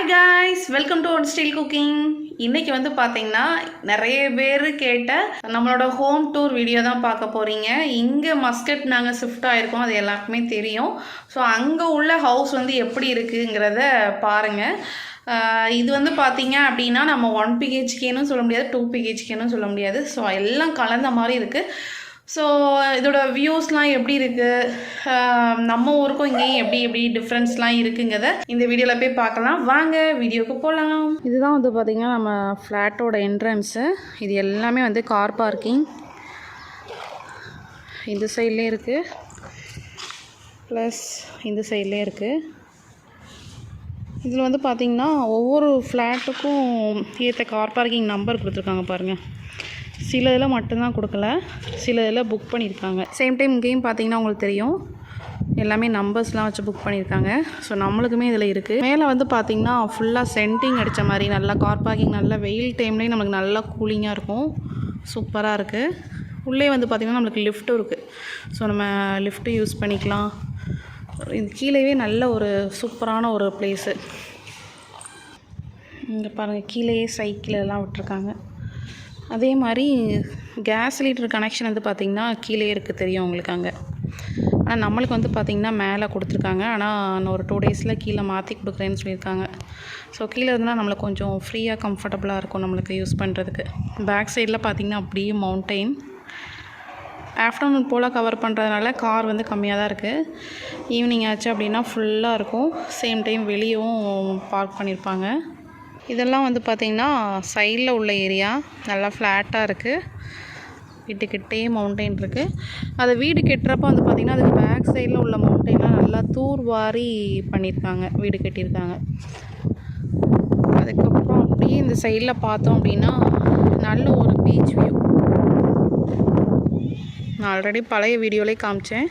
Hi guys welcome to one steel cooking இன்றைக்கி வந்து பார்த்தீங்கன்னா நிறைய பேர் கேட்ட நம்மளோட ஹோம் டூர் வீடியோ தான் பார்க்க போகிறீங்க இங்கே மஸ்கட் நாங்கள் ஷிஃப்ட் ஆகிருக்கோம் அது எல்லாருக்குமே தெரியும். ஸோ அங்கே உள்ள ஹவுஸ் வந்து எப்படி இருக்குங்கிறத பாருங்கள் இது வந்து பார்த்தீங்க அப்படின்னா நம்ம ஒன் பிஹெச்கேன்னு சொல்ல முடியாது டூ பிஹெச்கேன்னு சொல்ல முடியாது. ஸோ எல்லாம் கலந்த மாதிரி இருக்குது ஸோ இதோட வியூஸ்லாம் எப்படி இருக்குது நம்ம ஊருக்கும் இங்கேயும் எப்படி எப்படி டிஃப்ரென்ஸ்லாம் இருக்குங்கிறத இந்த வீடியோவில் போய் பார்க்கலாம். வாங்க வீடியோக்கு போகலாம் இதுதான் வந்து பார்த்திங்கன்னா நம்ம ஃப்ளாட்டோட என்ட்ரன்ஸு இது எல்லாமே வந்து கார் பார்க்கிங் இந்த சைட்லேயே இருக்குது ப்ளஸ் இந்த சைட்லேயே இருக்குது இதில் வந்து பார்த்திங்கன்னா ஒவ்வொரு ஃப்ளாட்டுக்கும் ஏற்ற கார் பார்க்கிங் நம்பர் கொடுத்துருக்காங்க பாருங்கள் சில இதில் மட்டும்தான் கொடுக்கல சில இதில் புக் பண்ணியிருக்காங்க. சேம் டைம் இங்கேயும் பார்த்தீங்கன்னா உங்களுக்கு தெரியும். எல்லாமே நம்பர்ஸ்லாம் வச்சு புக் பண்ணியிருக்காங்க. ஸோ நம்மளுக்குமே இதில் இருக்குது மேலே வந்து பார்த்திங்கன்னா ஃபுல்லாக சென்டிங் அடித்த மாதிரி நல்லா கார் பார்க்கிங் நல்லா வெயில் டைம்லேயும் நம்மளுக்கு நல்லா கூலிங்காக இருக்கும். சூப்பராக இருக்குது உள்ளே வந்து பார்த்திங்கன்னா நம்மளுக்கு லிஃப்ட்டும் இருக்குது ஸோ நம்ம லிஃப்ட்டு யூஸ் பண்ணிக்கலாம். இது கீழேவே நல்ல ஒரு சூப்பரான ஒரு பிளேஸு இங்கே பாருங்கள் கீழேயே சைக்கிள் எல்லாம் விட்டுருக்காங்க. அதே மாதிரி கேஸ் சிலிண்டர் கனெக்ஷன் வந்து பார்த்திங்கன்னா கீழே இருக்குது தெரியும் உங்களுக்கு அங்கே. ஆனால் நம்மளுக்கு வந்து பார்த்திங்கன்னா மேலே கொடுத்துருக்காங்க. ஆனால் இன்னும் ஒரு டூ டேஸில் கீழே மாற்றி கொடுக்குறேன்னு சொல்லியிருக்காங்க. ஸோ கீழே இருந்தால் நம்மளுக்கு கொஞ்சம் ஃப்ரீயாக கம்ஃபர்டபுளாக இருக்கும் நம்மளுக்கு யூஸ் பண்ணுறதுக்கு பேக் சைடில் பார்த்திங்கன்னா அப்படியே மவுண்டெயின் ஆஃப்டர்நூன் போல் கவர் பண்ணுறதுனால கார் வந்து கம்மியாக தான் இருக்குது ஈவினிங் ஆச்சு அப்படின்னா ஃபுல்லாக இருக்கும். சேம் டைம் வெளியவும் பார்க் பண்ணியிருப்பாங்க இதெல்லாம் வந்து பார்த்திங்கன்னா சைடில் உள்ள ஏரியா நல்லா ஃப்ளாட்டாக இருக்குது வீட்டுக்கிட்டே மவுண்டெயின் இருக்குது அதை வீடு கட்டுறப்ப வந்து பார்த்திங்கன்னா அதுக்கு பேக் சைடில் உள்ள மவுண்டெயின்லாம் நல்லா தூர்வாரி பண்ணியிருக்காங்க. வீடு கட்டியிருக்காங்க. அதுக்கப்புறம் அப்படியே இந்த சைடில் பார்த்தோம் அப்படின்னா நல்ல ஒரு பீச் வியூ நான் ஆல்ரெடி பழைய வீடியோலேயே காமிச்சேன்.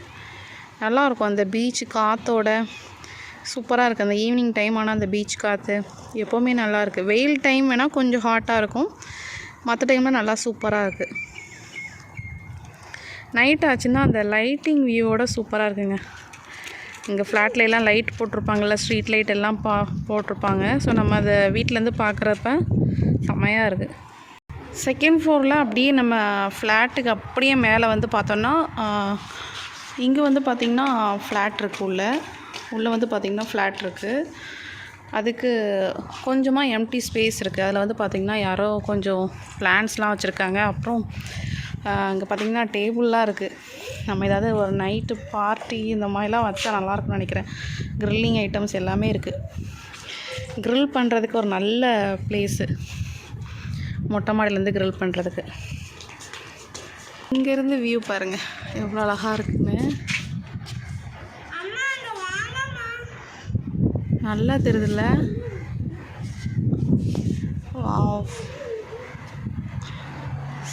நல்லாயிருக்கும் அந்த பீச் காற்றோட சூப்பராக இருக்குது அந்த ஈவினிங் டைம் ஆனால் அந்த பீச் காற்று எப்போவுமே நல்லா இருக்குது வெயில் டைம் வேணால் கொஞ்சம் ஹாட்டாக இருக்கும். மற்ற டைமில் நல்லா சூப்பராக இருக்குது நைட் ஆச்சுன்னா அந்த லைட்டிங் வியூவோட சூப்பராக இருக்குங்க. இங்கே ஃப்ளாட்ல எல்லாம் லைட் போட்டிருப்பாங்கள்ல ஸ்ட்ரீட் லைட் எல்லாம் பா போட்டிருப்பாங்க. ஸோ நம்ம அதை வீட்டிலேருந்து பார்க்குறப்ப செம்மையாக இருக்குது செகண்ட் ஃப்ளோரில் அப்படியே நம்ம ஃப்ளாட்டுக்கு அப்படியே மேலே வந்து பார்த்தோன்னா இங்கே வந்து பார்த்திங்கன்னா ஃப்ளாட் இருக்குள்ள உள்ளே வந்து பார்த்திங்கன்னா ஃப்ளாட் இருக்குது அதுக்கு கொஞ்சமாக எம்டி ஸ்பேஸ் இருக்குது அதில் வந்து பார்த்திங்கன்னா யாரோ கொஞ்சம் பிளான்ஸ்லாம் வச்சுருக்காங்க. அப்புறம் அங்கே பார்த்திங்கன்னா டேபிள்லாம் இருக்குது நம்ம ஏதாவது ஒரு நைட்டு பார்ட்டி இந்த மாதிரிலாம் வச்சா நல்லாயிருக்கும்னு நினைக்கிறேன். க்ரில்லிங் ஐட்டம்ஸ் எல்லாமே இருக்குது க்ரில் பண்ணுறதுக்கு ஒரு நல்ல ப்ளேஸு மொட்டை மாடியிலேருந்து க்ரில் பண்ணுறதுக்கு இங்கேருந்து வியூ பாருங்கள் எவ்வளோ அழகாக இருக்குன்னு. நல்லா தெரியுதுல்ல.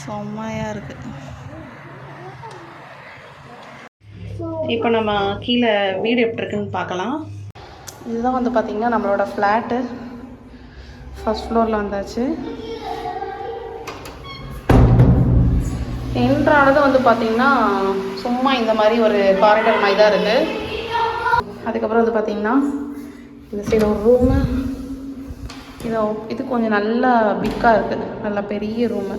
செம்மையாக இருக்குது இப்போ நம்ம கீழே வீடு எப்படி இருக்குன்னு பார்க்கலாம். இதுதான் வந்து பார்த்திங்கன்னா நம்மளோட ஃப்ளாட்டு ஃபஸ்ட் ஃப்ளோரில் வந்தாச்சு. என்ட்ரானது வந்து பார்த்திங்கன்னா சும்மா இந்த மாதிரி ஒரு காரிடர் மாதிரி தான் இருக்குது அதுக்கப்புறம் வந்து பார்த்திங்கன்னா இந்த சைடு ஒரு ரூமு இது இது கொஞ்சம் நல்லா பிக்காக இருக்குது நல்லா பெரிய ரூமு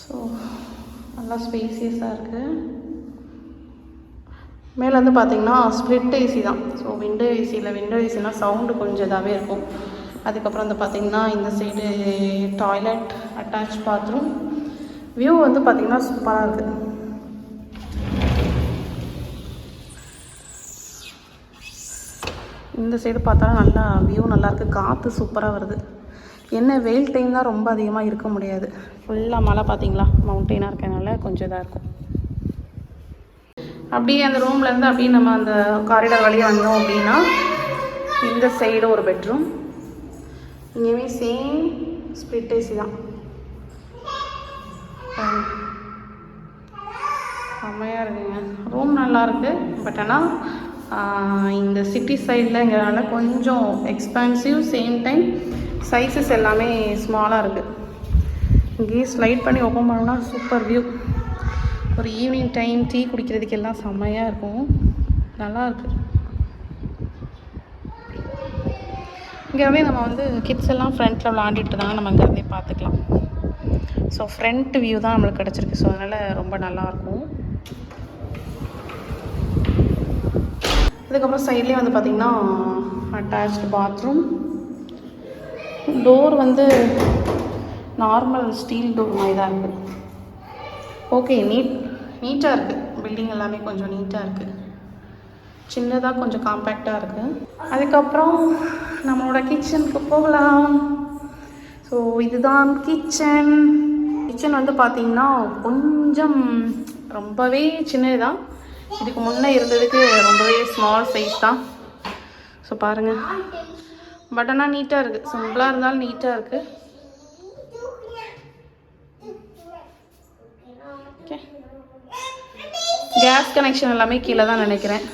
ஸோ நல்லா ஸ்பேசியஸாக இருக்குது மேலே வந்து பார்த்திங்கன்னா ஸ்ப்ளிட் ஏசி தான். ஸோ விண்டோ ஏசியில் விண்டோ ஏசினால் சவுண்டு கொஞ்சம் இதாகவே இருக்கும். அதுக்கப்புறம் வந்து பார்த்திங்கன்னா இந்த side toilet attach bathroom view வந்து பார்த்திங்கன்னா சூப்பராக இருக்குது இந்த சைடு பார்த்தாலும் நல்லா வியூ நல்லாயிருக்கு காற்று சூப்பராக வருது. என்ன வெயில் டைம் தான் ரொம்ப அதிகமாக இருக்க முடியாது. ஃபுல்லாக மழை பார்த்தீங்களா? மவுண்டெயினாக இருக்கனால கொஞ்சம் இதாக இருக்கும். அப்படியே அந்த ரூம்லேருந்து அப்படியே நம்ம அந்த காரிடார் வழியாக வந்தோம் அப்படின்னா இந்த சைடு ஒரு பெட்ரூம் இங்கேயுமே சேம் ஸ்ப்ளிட் ஏசி தான். செம்மையாக இருக்குங்க. ரூம் நல்லாயிருக்கு பட் ஆனால் இந்த சிட்டி சைடில் சைடில்ங்கிறனால கொஞ்சம் எக்ஸ்பென்சிவ் சேம் டைம் சைஸஸ் எல்லாமே ஸ்மாலாக இருக்குது இங்கேயே ஸ்லைட் பண்ணி ஓப்பன் பண்ணோம்னா சூப்பர் வியூ ஒரு ஈவினிங் டைம் டீ குடிக்கிறதுக்கெல்லாம் செம்மையாக இருக்கும். நல்லாயிருக்கு இங்கேருந்தே நம்ம வந்து கிட்ஸ் எல்லாம் ஃப்ரண்ட்டில் விளாண்டுட்டு தான் நம்ம இங்கேருந்தே பார்த்துக்கலாம். ஸோ ஃப்ரண்ட் வியூ தான் நம்மளுக்கு கிடச்சிருக்கு. ஸோ அதனால் ரொம்ப நல்லாயிருக்கும் அதுக்கப்புறம் சைட்லேயே வந்து பார்த்திங்கன்னா அட்டாச்டு பாத்ரூம் டோர் வந்து நார்மல் ஸ்டீல் டோர் மாதிரி தான் இருக்குது ஓகே நீட் நீட்டாக இருக்குது பில்டிங் எல்லாமே கொஞ்சம் நீட்டாக இருக்குது சின்னதாக கொஞ்சம் காம்பேக்டாக இருக்குது அதுக்கப்புறம் நம்மளோட கிச்சனுக்கு போகலாம். ஸோ இதுதான் கிச்சன் கிச்சன் வந்து பார்த்திங்கன்னா கொஞ்சம் ரொம்பவே சின்னது தான் இதுக்கு முன்னே இருந்ததுக்கு ரொம்பவே ஸ்மால் சைஸ் தான். ஸோ பாருங்கள் பட் ஆனால் நீட்டாக இருக்குது சிம்பிளாக இருந்தாலும் நீட்டாக இருக்குது ஓகே கேஸ் கனெக்ஷன் எல்லாமே கீழே தான் நினைக்கிறேன்.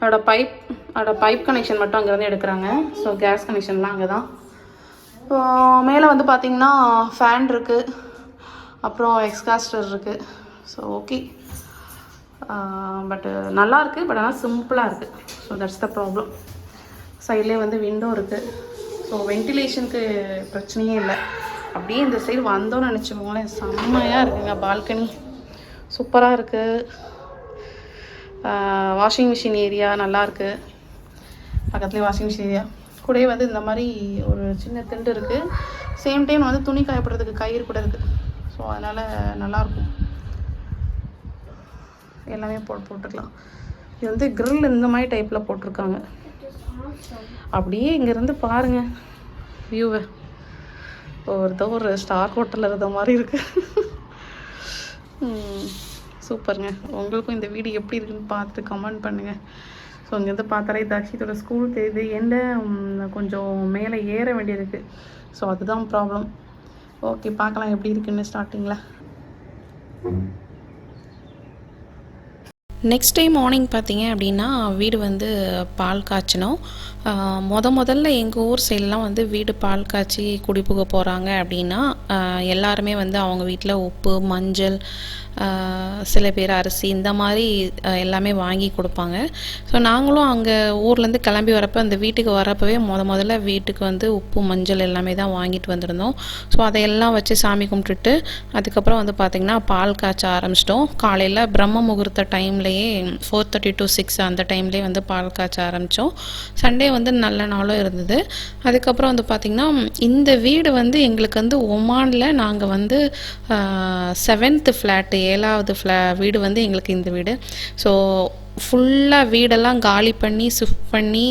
அதோட பைப் அதோட பைப் கனெக்ஷன் மட்டும் அங்கேருந்து எடுக்கிறாங்க. ஸோ கேஸ் கனெக்ஷன்லாம் அங்கே தான் மேலே வந்து பார்த்திங்கன்னா ஃபேன் இருக்குது அப்புறம் எக்ஸ்காஸ்டர் இருக்குது ஸோ ஓகே பட்டு நல்லா இருக்குது பட் ஆனால் சிம்பிளாக இருக்குது ஸோ தட்ஸ் த ப்ராப்ளம் சைட்லேயே வந்து விண்டோ இருக்குது ஸோ வென்டிலேஷனுக்கு பிரச்சனையே இல்லை. அப்படியே இந்த சைடு வந்தோன்னு நினச்சிக்கோங்களேன். செம்மையாக இருக்குங்க பால்கனி சூப்பராக இருக்குது வாஷிங் மிஷின் ஏரியா நல்லா இருக்குது பக்கத்துலேயே வாஷிங் மிஷின் ஏரியா கூடயே வந்து இந்த மாதிரி ஒரு சின்ன திண்டு இருக்குது சேம் டைம் வந்து துணி காயப்படுறதுக்கு கயிறு கூட இருக்குது ஸோ அதனால் நல்லாயிருக்கும் எல்லாமே போட்டு போட்டுக்கலாம். இது வந்து grill இந்த மாதிரி டைப்பில் போட்டிருக்காங்க. அப்படியே இங்கேருந்து பாருங்கள் வியூவை ஒரு ஒரு ஸ்டார் ஹோட்டலில் இருந்த மாதிரி இருக்குது சூப்பருங்க. உங்களுக்கும் இந்த வீடு எப்படி இருக்குன்னு பார்த்துட்டு கமெண்ட் பண்ணுங்கள் ஸோ இங்கேருந்து பார்த்தாலே தக்ஷித்தோட ஸ்கூல் தெரியுது என்ன கொஞ்சம் மேலே ஏற வேண்டியிருக்கு. ஸோ அதுதான் ப்ராப்ளம் ஓகே பார்க்கலாம் எப்படி இருக்குன்னு ஸ்டார்டிங்கில் நெக்ஸ்ட் டே மார்னிங் பார்த்தீங்க அப்படின்னா வீடு வந்து பால் காய்ச்சணும் முத முதல்ல எங்கள் ஊர் சைட்லாம் வந்து வீடு பால் காய்ச்சி குடிபுக போகிறாங்க அப்படின்னா எல்லாருமே வந்து அவங்க வீட்டில் உப்பு மஞ்சள் சில பேர் அரிசி இந்த மாதிரி எல்லாமே வாங்கி கொடுப்பாங்க. ஸோ நாங்களும் அங்கே ஊர்லேருந்து கிளம்பி வரப்போ அந்த வீட்டுக்கு வரப்பவே முத முதல்ல வீட்டுக்கு வந்து உப்பு மஞ்சள் எல்லாமே தான் வாங்கிட்டு வந்திருந்தோம். ஸோ அதையெல்லாம் வச்சு சாமி கும்பிட்டுட்டு அதுக்கப்புறம் வந்து பார்த்திங்கன்னா பால் காய்ச்ச ஆரம்பிச்சிட்டோம். காலையில் பிரம்ம முகூர்த்த டைமில் டைம்லேயே ஃபோர் தேர்ட்டி டு சிக்ஸ் அந்த டைம்லேயே வந்து பால் காய்ச்ச ஆரம்பித்தோம் சண்டே வந்து நல்ல நாளும் இருந்தது. அதுக்கப்புறம் வந்து பார்த்திங்கன்னா இந்த வீடு வந்து எங்களுக்கு வந்து ஒமானில் நாங்கள் வந்து செவன்த்து ஃப்ளாட்டு ஏழாவது ஃப்ளா வீடு வந்து எங்களுக்கு இந்த வீடு. ஸோ ஃபுல்லாக வீடெல்லாம் காலி பண்ணி ஷிஃப்ட் பண்ணி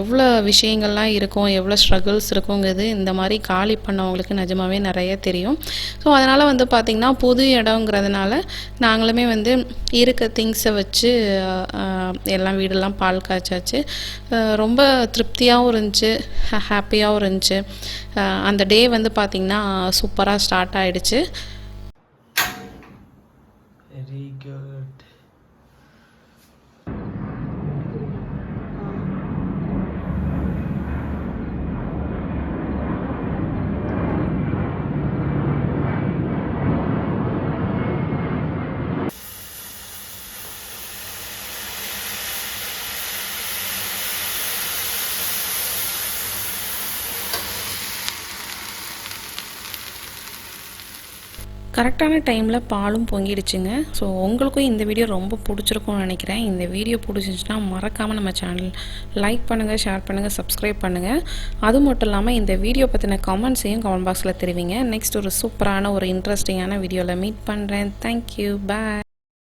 எவ்வளோ விஷயங்கள்லாம் இருக்கும் எவ்வளோ ஸ்ட்ரகிள்ஸ் இருக்குங்கிறது இந்த மாதிரி காலி பண்ணவங்களுக்கு நிஜமாவே நிறைய தெரியும். ஸோ அதனால் வந்து பார்த்திங்கன்னா புது இடங்கிறதுனால நாங்களுமே வந்து இருக்க திங்ஸை வச்சு எல்லாம் வீடெல்லாம் பால் காய்ச்சாச்சு. ரொம்ப திருப்தியாகவும் இருந்துச்சு ஹாப்பியாகவும் இருந்துச்சு. அந்த டே வந்து பார்த்திங்கன்னா சூப்பராக ஸ்டார்ட் ஆகிடுச்சு வெரி குட் கரெக்டான டைமில் பாலும் பொங்கிடுச்சுங்க. ஸோ உங்களுக்கும் இந்த வீடியோ ரொம்ப பிடிச்சிருக்கும்னு நினைக்கிறேன். இந்த வீடியோ பிடிச்சிருந்துச்சுன்னா மறக்காமல் நம்ம சேனல் லைக் பண்ணுங்கள் ஷேர் பண்ணுங்கள் சப்ஸ்கிரைப் பண்ணுங்கள் அது மட்டும் இல்லாமல் இந்த வீடியோ பற்றின கமெண்ட்ஸையும் கமெண்ட் பாக்ஸில் தெரிவிங்க. நெக்ஸ்ட் ஒரு சூப்பரான ஒரு இன்ட்ரெஸ்டிங்கான வீடியோவில் மீட் பண்ணுறேன் தேங்க்யூ பாய்